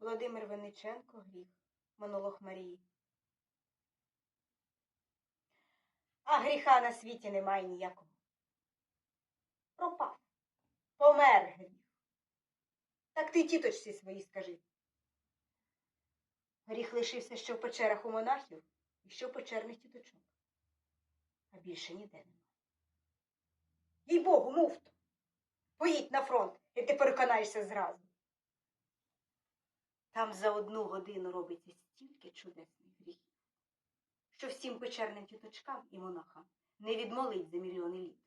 Володимир Винниченко гріх. Монолог Марії. А гріха на світі немає ніякого. Пропав. Помер гріх. Так ти тіточці своїй скажи. Гріх лишився що в печерах у монахів і що в печерних тіточок. А більше ніде нема. Їй Богу, муфто. Поїдь на фронт, і ти переконаєшся зразу. Там за одну годину робиться стільки чудесних гріхів, що всім печерним тіточкам і монахам не відмолить за мільйони літ.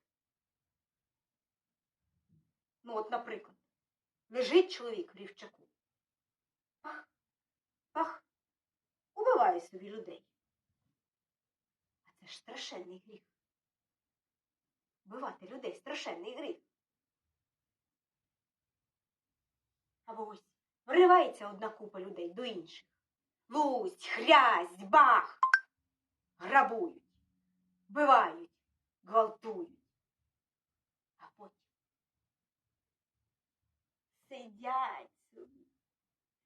Ну, от, наприклад, лежить чоловік в рівчаку. Пах, пах, убиває собі людей. А це ж страшенний гріх. Вбивати людей страшенний гріх. Або ось вривається одна купа людей до інших. Лусть, хрясь, бах. Грабують, вбивають, гвалтують. А потім сидять собі,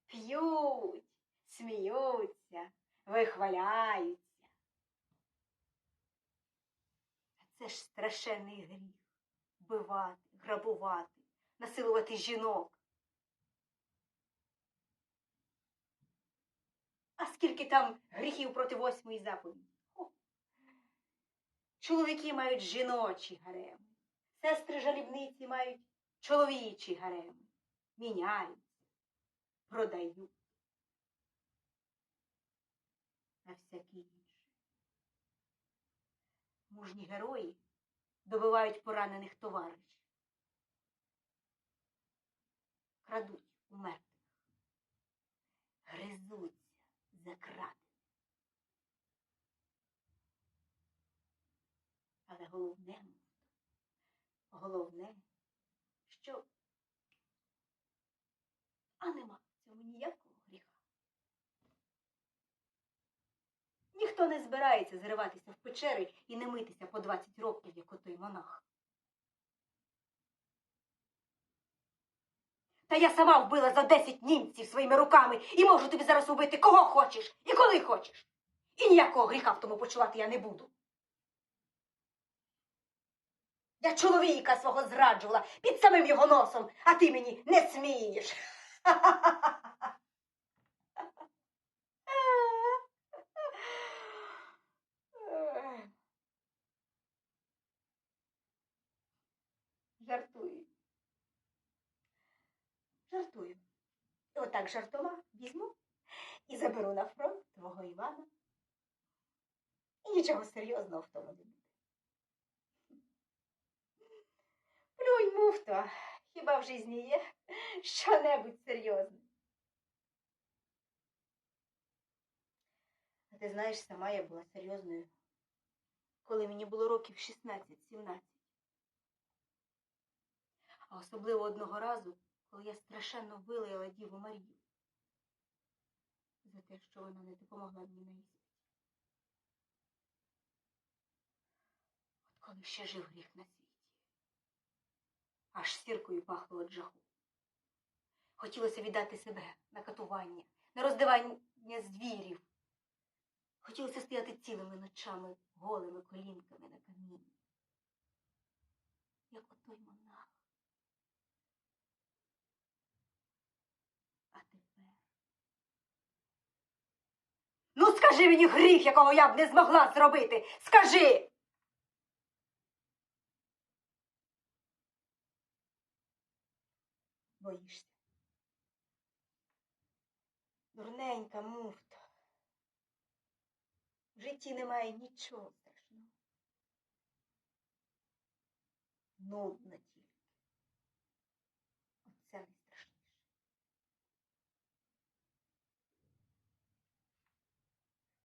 п'ють, сміються, вихваляються. А це ж страшенний гріх вбивати, грабувати, насилувати жінок. А скільки там гріхів проти восьмої заповіді? Чоловіки мають жіночі гареми, сестри жалібниці мають чоловічі гареми, міняються, продають. А всякі інші. Мужні герої добивають поранених товаришів, крадуть у за. Але головне, головне, що а нема в цьому ніякого гріха. Ніхто не збирається зриватися в печери і не митися по 20 років, як отой монах. Та я сама вбила за 10 німців своїми руками і можу тобі зараз убити кого хочеш і коли хочеш. І ніякого гріха в тому почувати я не буду. Я чоловіка свого зраджувала під самим його носом, а ти мені не смієш. Жартую. Жартую. І отак жартома візьму і заберу на фронт твого Івана. І нічого серйозного в тому не буде. Плюнь, муфто, хіба в житті є що-небудь серйозне? А ти знаєш, сама я була серйозною, коли мені було років 16-17. А особливо одного разу, коли я страшенно вилаяла Діву Марію за те, що вона не допомогла мені на іспиті. От коли ще жив гріх на світі. Аж сіркою пахло від жаху. Хотілося віддати себе на катування, на роздивання звірів. Хотілося стояти цілими ночами голими колінками на камінні. Як отой монах. А тепер. Ну, скажи мені гріх, якого я б не змогла зробити. Скажи. Боїшся. Дурненька муфта. В житті немає нічого страшного. Нудно